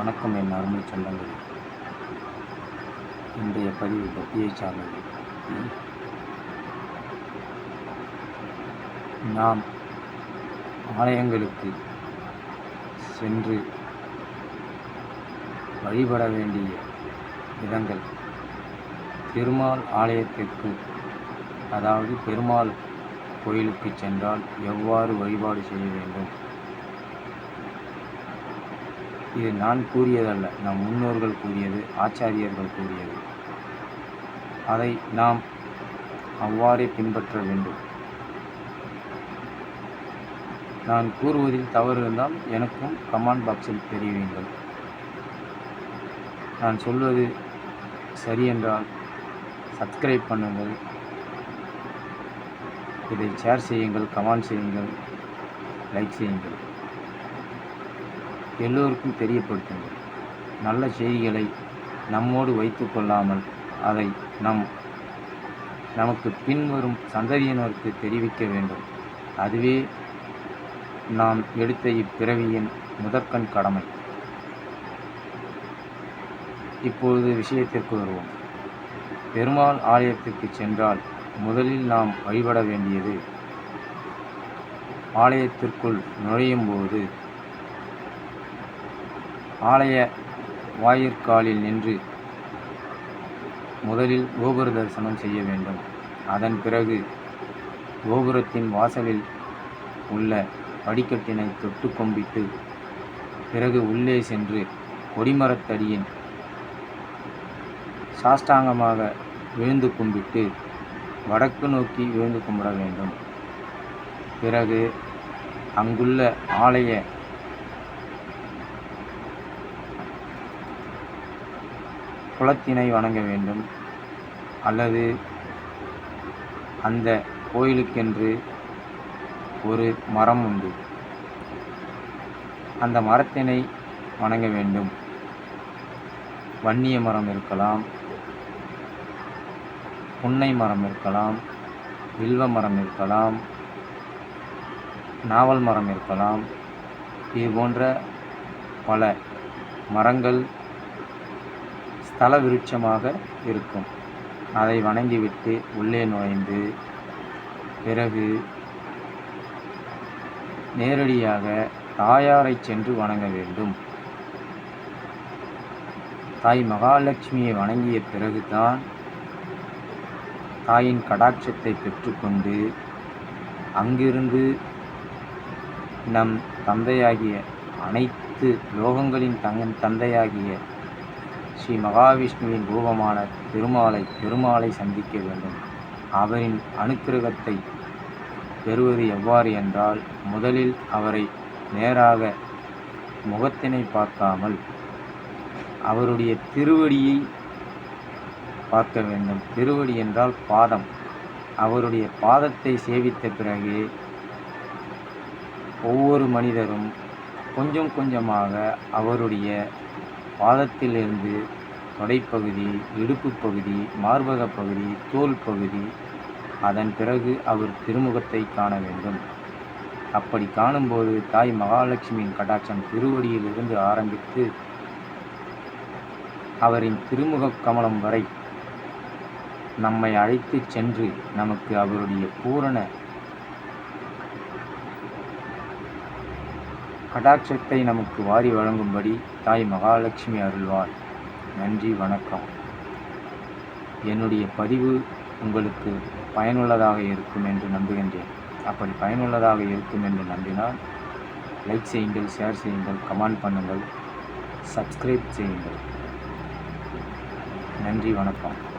வணக்கம் என் அருமை சொந்தங்கள். இன்றைய பதிவு பக்தியை சார்ந்தது. நாம் ஆலயங்களுக்கு சென்று வழிபட வேண்டிய இடங்கள் பெருமாள் ஆலயத்திற்கு அதாவது பெருமாள் கோயிலுக்கு சென்றால் எவ்வாறு வழிபாடு செய்ய வேண்டும்? இது நான் கூறியதல்ல நம் முன்னோர்கள் கூறியது ஆச்சாரியர்கள் கூறியது. அதை நாம் அவ்வாறே பின்பற்ற வேண்டும். நான் கூறுவதில் தவறு இருந்தால் எனக்கும் கமாண்ட் பாக்ஸில் தெரிவிங்கள் நான் சொல்வது சரியென்றால் சப்ஸ்கிரைப் பண்ணுங்கள். இதை ஷேர் செய்யுங்கள் கமெண்ட் செய்யுங்கள் லைக் செய்யுங்கள். எல்லோருக்கும் தெரியப்படுத்துங்கள். நல்ல செய்திகளை நம்மோடு வைத்து கொள்ளாமல் அதை நம் நமக்கு பின்வரும் சந்ததியினருக்கு தெரிவிக்க வேண்டும். அதுவே நாம் எடுத்த இப்பிறவியின் முதற்கண் கடமை. இப்பொழுது விஷயத்திற்கு வருவோம். பெருமாள் ஆலயத்திற்கு சென்றால் முதலில் நாம் வழிபட வேண்டியது ஆலயத்திற்குள் நுழையும் போது ஆலய வாயிற்காலில் நின்று முதலில் கோபுர தரிசனம் செய்ய வேண்டும். அதன் பிறகு கோபுரத்தின் வாசலில் உள்ள படிக்கட்டினை தொட்டு கும்பிட்டு பிறகு உள்ளே சென்று கொடிமரத்தடியின் சாஷ்டாங்கமாக விழுந்து கும்பிட்டு வடக்கு நோக்கி விழுந்து கும்பிட வேண்டும். பிறகு அங்குள்ள ஆலய குளத்தினை வணங்க வேண்டும். அல்லது அந்த கோயிலுக்கென்று ஒரு மரம் உண்டு. அந்த மரத்தினை வணங்க வேண்டும். வன்னிய மரம் இருக்கலாம் புன்னை மரம் இருக்கலாம் வில்வ மரம் இருக்கலாம் நாவல் மரம் இருக்கலாம். இது போன்ற பல மரங்கள் தலவிருட்சமாக விருட்சமாக இருக்கும். அதை வணங்கிவிட்டு உள்ளே நுழைந்து பிறகு நேரடியாக தாயாரை சென்று வணங்க வேண்டும். தாய் மகாலட்சுமியை வணங்கிய பிறகுதான் தாயின் கடாட்சத்தை பெற்றுக்கொண்டு அங்கிருந்து நம் தந்தையாகிய அனைத்து லோகங்களின் தங்கன் தந்தையாகிய ஸ்ரீ மகாவிஷ்ணுவின் ரூபமான திருமாலை பெருமாளை சந்திக்க வேண்டும். அவரின் அனுக்கிரகத்தை பெறுவது எவ்வாறு என்றால் முதலில் அவரை நேராக முகத்தினை பார்க்காமல் அவருடைய திருவடியை பார்க்க வேண்டும். திருவடி என்றால் பாதம். அவருடைய பாதத்தை சேவித்த பிறகு ஒவ்வொரு மனிதரும் கொஞ்சம் கொஞ்சமாக அவருடைய பாதத்திலிருந்து தொடைப்பகுதி இடுப்பு பகுதி மார்பக பகுதி தோல் பகுதி அதன் பிறகு அவர் திருமுகத்தை காண வேண்டும். அப்படி காணும்போது தாய் மகாலட்சுமியின் கடாட்சம் திருவடியிலிருந்து ஆரம்பித்து அவரின் திருமுக கமலம் வரை நம்மை அழைத்து சென்று நமக்கு அவருடைய பூரண கடாட்சத்தை நமக்கு வாரி வழங்கும்படி தாய் மகாலட்சுமி அருள்வார் நன்றி வணக்கம். என்னுடைய பதிவு உங்களுக்கு பயனுள்ளதாக இருக்கும் என்று நம்புகின்றேன். அப்படி பயனுள்ளதாக இருக்கும் என்று நம்பினால் லைக் செய்யுங்கள் ஷேர் செய்யுங்கள் கமெண்ட் பண்ணுங்கள் சப்ஸ்கிரைப் செய்யுங்கள். நன்றி வணக்கம்.